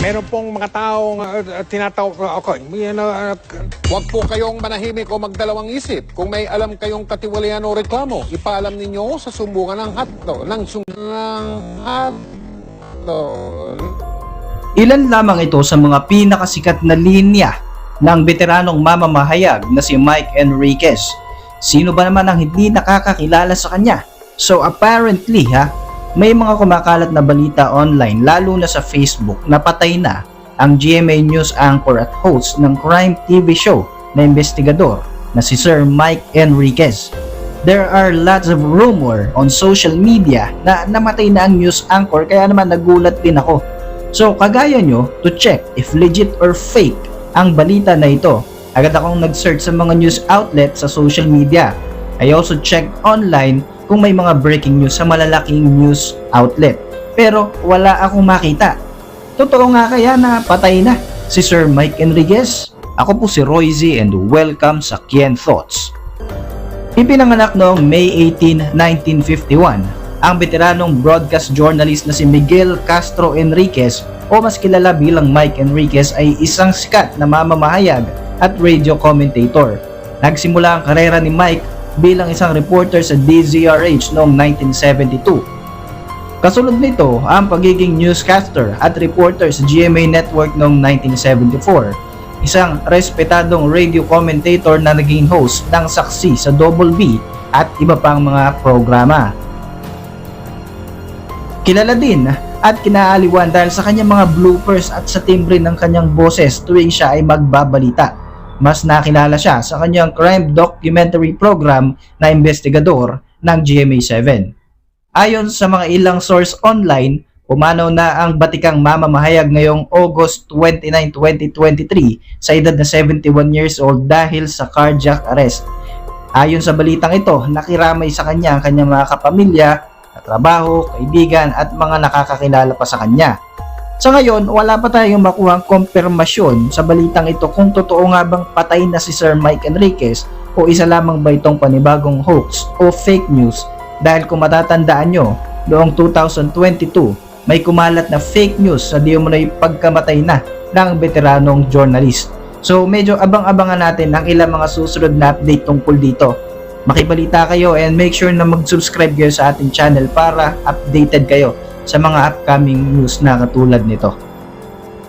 Meron pong mga taong uh, tinatawag ko ako. Yan, uh, Huwag po kayong manahimik o magdalawang isip. Kung may alam kayong katiwalian o reklamo, ipaalam ninyo sa sumbungan ng hatdo, ng sumbungan ng hatdo. Ilan lamang ito sa mga pinakasikat na linya ng veteranong mamamahayag na si Mike Enriquez. Sino ba naman ang hindi nakakakilala sa kanya? So apparently ha, may mga kumakalat na balita online lalo na sa Facebook na patay na ang GMA News anchor at host ng crime TV show na investigador na si Sir Mike Enriquez. There are lots of rumor on social media na namatay na ang news anchor kaya naman nagulat din ako. So kagaya nyo to check if legit or fake ang balita na ito. Agad akong nag-search sa mga news outlet sa social media. I also checked online kung may mga breaking news sa malalaking news outlet. Pero wala akong makita. Totoo nga kaya na patay na si Sir Mike Enriquez? Ako po si Roy Z and welcome sa Kien Thoughts. Ipinanganak noong May 18, 1951, ang veteranong broadcast journalist na si Miguel Castro Enriquez o mas kilala bilang Mike Enriquez ay isang sikat na mamamahayag at radio commentator. Nagsimula ang karera ni Mike bilang isang reporter sa DZRH noong 1972. Kasunod nito ang pagiging newscaster at reporter sa GMA Network noong 1974 isang respetadong radio commentator na naging host ng saksi sa Double B at iba pang mga programa. Kilala din at kinaaliwan dahil sa kanyang mga bloopers at sa timbre ng kanyang boses tuwing siya ay magbabalita. Mas nakilala siya sa kanyang crime documentary program na investigador ng GMA7. Ayon sa mga ilang source online, Pumanaw na ang batikang mamamahayag ngayong August 29, 2023 sa edad na 71 years old dahil sa cardiac arrest. Ayon sa balitang ito, nakiramay sa kanya ang kanyang mga kapamilya, katrabaho, kaibigan at mga nakakakilala pa sa kanya. Sa ngayon, wala pa tayong makuhang kompirmasyon sa balitang ito kung totoo nga bang patay na si Sir Mike Enriquez o isa lamang ba itong panibagong hoax o fake news dahil kung matatandaan nyo, noong 2022, may kumalat na fake news sa di umano'y pagkamatay na ng veteranong journalist. So medyo abang-abangan natin ang ilang mga susunod na update tungkol dito. Makibalita kayo and make sure na mag-subscribe kayo sa ating channel para updated kayo sa mga upcoming news na katulad nito.